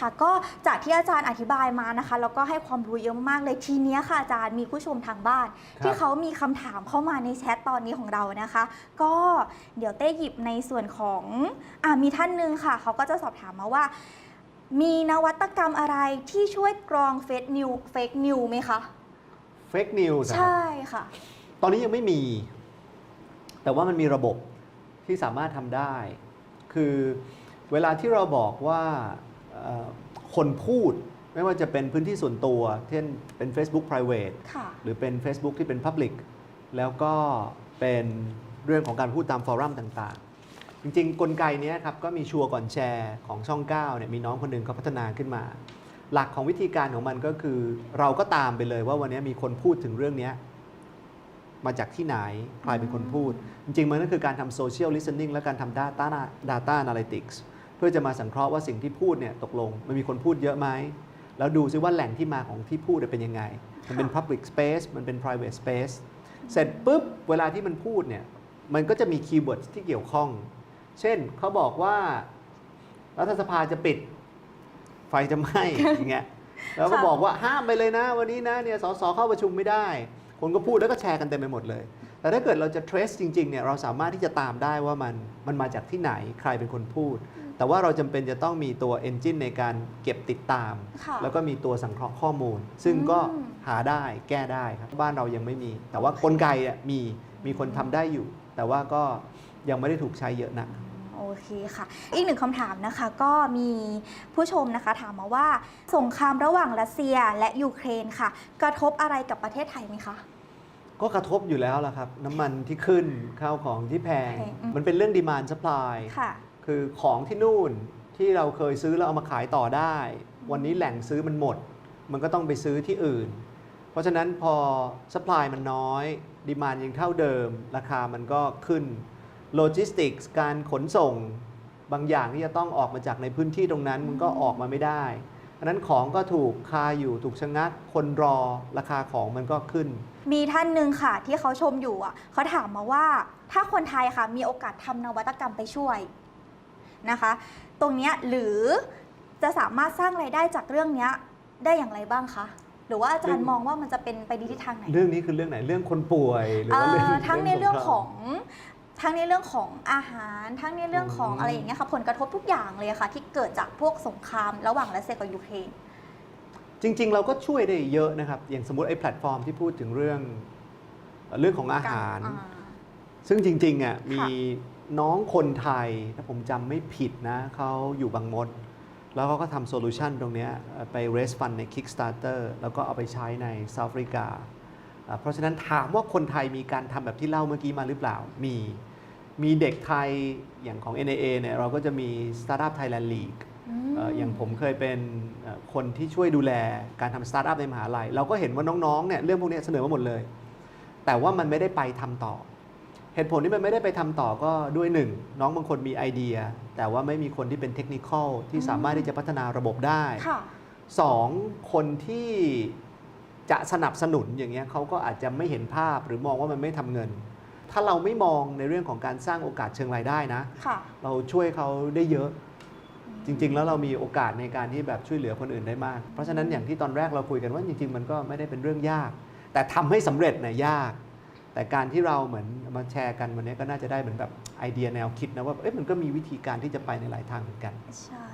ค่ะ ก็จากที่อาจารย์อธิบายมานะคะแล้วก็ให้ความรู้เยอะมากเลยทีเนี้ยค่ะอาจารย์มีผู้ชมทางบ้านครับที่เขามีคำถามเข้ามาในแชทตอนนี้ของเรานะคะ ก็เดี๋ยวเต้หยิบในส่วนของอ่ามีท่านหนึ่งค่ะ เขาก็จะสอบถามมาว่า มีนวัตกรรมอะไรที่ช่วยกรองเฟกนิวเฟกนิวไหมคะ เฟกนิวส์ใช่ค่ะ ตอนนี้ยังไม่มี แต่ว่ามันมีระบบที่สามารถทำได้ คือเวลาที่เราบอกว่าเอ่อ คนพูดไม่ว่าจะเป็นพื้นที่ส่วนตัว เช่นเป็น Facebook Private ค่ะหรือเป็น Facebook ที่เป็น Public แล้วก็เป็นเรื่องของการพูดตามฟอรัมต่างๆ จริงๆ กลไกเนี้ยครับก็มีชัวร์ก่อนแชร์ของช่อง9เนี่ยมีน้องคนหนึ่งเขาพัฒนาขึ้นมา หลักของวิธีการของมันก็คือ เราก็ตามไปเลยว่าวันนี้มีคนพูดถึงเรื่องเนี้ยมาจากที่ไหน ใครเป็นคนพูด จริงๆ มันก็คือการทำ social listening และการทำ data data analytics เพื่อจะมาสังเคราะห์ว่าสิ่งที่พูดเนี่ยตกลงมันมีคนพูดเยอะไหมแล้วดูซิว่าแหล่งที่มาของที่พูดเนี่ยเป็นยังไง มันเป็น public space มันเป็น private space เสร็จปุ๊บ เวลาที่มันพูดเนี่ยมันก็จะมีคีย์เวิร์ดที่เกี่ยวข้อง เช่นเขาบอกว่ารัฐสภาจะปิด ไฟจะไหม้อย่างเงี้ยแล้วก็ค่ะบอกว่าห้ามไปเลยนะ วันนี้นะเนี่ยสสเข้าประชุมไม่ได้ คนก็พูดแล้วก็แชร์กันเต็มไปหมดเลย แต่ถ้าเกิดเราจะ trace จริงๆเนี่ยเราสามารถที่จะตามได้ว่ามันมันมาจากที่ไหนใครเป็นคนพูด แต่ว่าเราจำเป็นจะต้องมีตัว engine ในการเก็บติดตาม ค่ะแล้วก็มีตัวสังเคราะห์ข้อมูล ซึ่งก็อืม หาได้แก้ได้ครับ บ้านเรายังไม่มี แต่ว่ากลไกอะมีมีคนทำได้อยู่ แต่ว่าก็ยังไม่ได้ถูกใช้เยอะนัก โอเคค่ะ อีกหนึ่งคำถามนะคะ ก็มีผู้ชมนะคะถามมาว่า สงครามระหว่างรัสเซียและยูเครนค่ะ กระทบอะไรกับประเทศไทยไหมคะ ก็กระทบอยู่แล้วล่ะครับ น้ำมันที่ขึ้นข้าวของที่แพง แพงอืม มันเป็นเรื่อง demand supply ค่ะ คือของที่นู่นที่เราเคยซื้อแล้วเอามาขายต่อได้ วันนี้แหล่งซื้อมันหมด มันก็ต้องไปซื้อที่อื่น เพราะฉะนั้นพอ supply มันน้อย demand ยังเท่าเดิม ราคามันก็ขึ้น logistics การขนส่งบางอย่างที่จะต้องออกมาจากในพื้นที่ตรงนั้น มันก็ออกมาไม่ได้ เพราะฉะนั้นของก็ถูกคาอยู่ถูกชะงัก คนรอราคาของมันก็ขึ้น มีท่านหนึ่งค่ะที่เขาชมอยู่อะเขาถามมาว่า ถ้าคนไทยค่ะมีโอกาสทำนวัตกรรมไปช่วยนะคะ ตรงเนี้ยหรือจะสามารถสร้างไรายได้จากเรื่องเนี้ยได้อย่างไรบ้างคะหรือว่าอาจารย์เรื่องมองว่ามันจะเป็นไปในทิศทางไหน เรื่องนี้คือเรื่องไหนเรื่องคนป่วยหรือเอ่ว่าเรื่องอทั้งในเรื่องสขคาอมง ทั้งในเรื่องของอาหาร ทั้งในเรื่องของอืมอะไรอย่างเงี้ยค่ะผลกระทบทุกอย่างเลยค่ะ ที่เกิดจากพวกสงครามระหว่างรัสเซียกับยูเครนจริง ๆ เราก็ช่วยได้เยอะนะครับ อย่างสมมติไอ้แพลตฟอร์มที่พูดถึงเรื่องเอ่อเรื่องของอาหารอ่ซึ่งจริงๆอะมีค่ะน้องคนไทย ถ้าผมจำไม่ผิดนะเขาอยู่บางมด แล้วเขาก็ทำโซลูชันตรงเนี้ยเอ่อไป raise fund ใน Kickstarter แล้วก็เอาไปใช้ในเซาท์แอฟริกาอ่าเพราะฉะนั้นถามว่าคนไทยมีการทำแบบที่เล่าเมื่อกี้มาหรือเปล่า มี มีเด็กไทยอย่างของ NAA เนี่ยเราก็จะมี Startup Thailand League มเอ่ออย่างผมเคยเป็นเอ่อคนที่ช่วยดูแลการทำสตาร์ทอัพในมหาลัย เราก็เห็นว่าน้องๆเนี่ยเรื่องพวกเนี้ยเสนอมาหมดเลย แต่ว่ามันไม่ได้ไปทำต่อ เหตุผลที่มันไม่ได้ไปทำต่อก็ด้วยหนึ่งน้องบางคนมีไอเดีย แต่ว่าไม่มีคนที่เป็นเทคนิคอลที่สามารถที่จะพัฒนาระบบได้ค่ะสองคนที่ จะสนับสนุนอย่างเงี้ยเขาก็อาจจะไม่เห็นภาพหรือมองว่ามันไม่ทำเงิน ถ้าเราไม่มองในเรื่องของการสร้างโอกาสเชิงรายได้นะค่ะเราช่วยเขาได้เยอะ จริง ๆ แล้วเรามีโอกาสในการที่แบบช่วยเหลือคนอื่นได้มาก เพราะฉะนั้นอย่างที่ตอนแรกเราคุยกันว่าจริง ๆ มันก็ไม่ได้เป็นเรื่องยาก แต่ทำให้สำเร็จเนี่ยยาก แต่การที่เราเหมือนมาแชร์กันวันนี้ก็น่าจะได้เหมือนแบบไอเดียแนวคิดนะว่าเอ๊ะมันก็มีวิธีการที่จะไปในหลายทางเหมือนกันใช่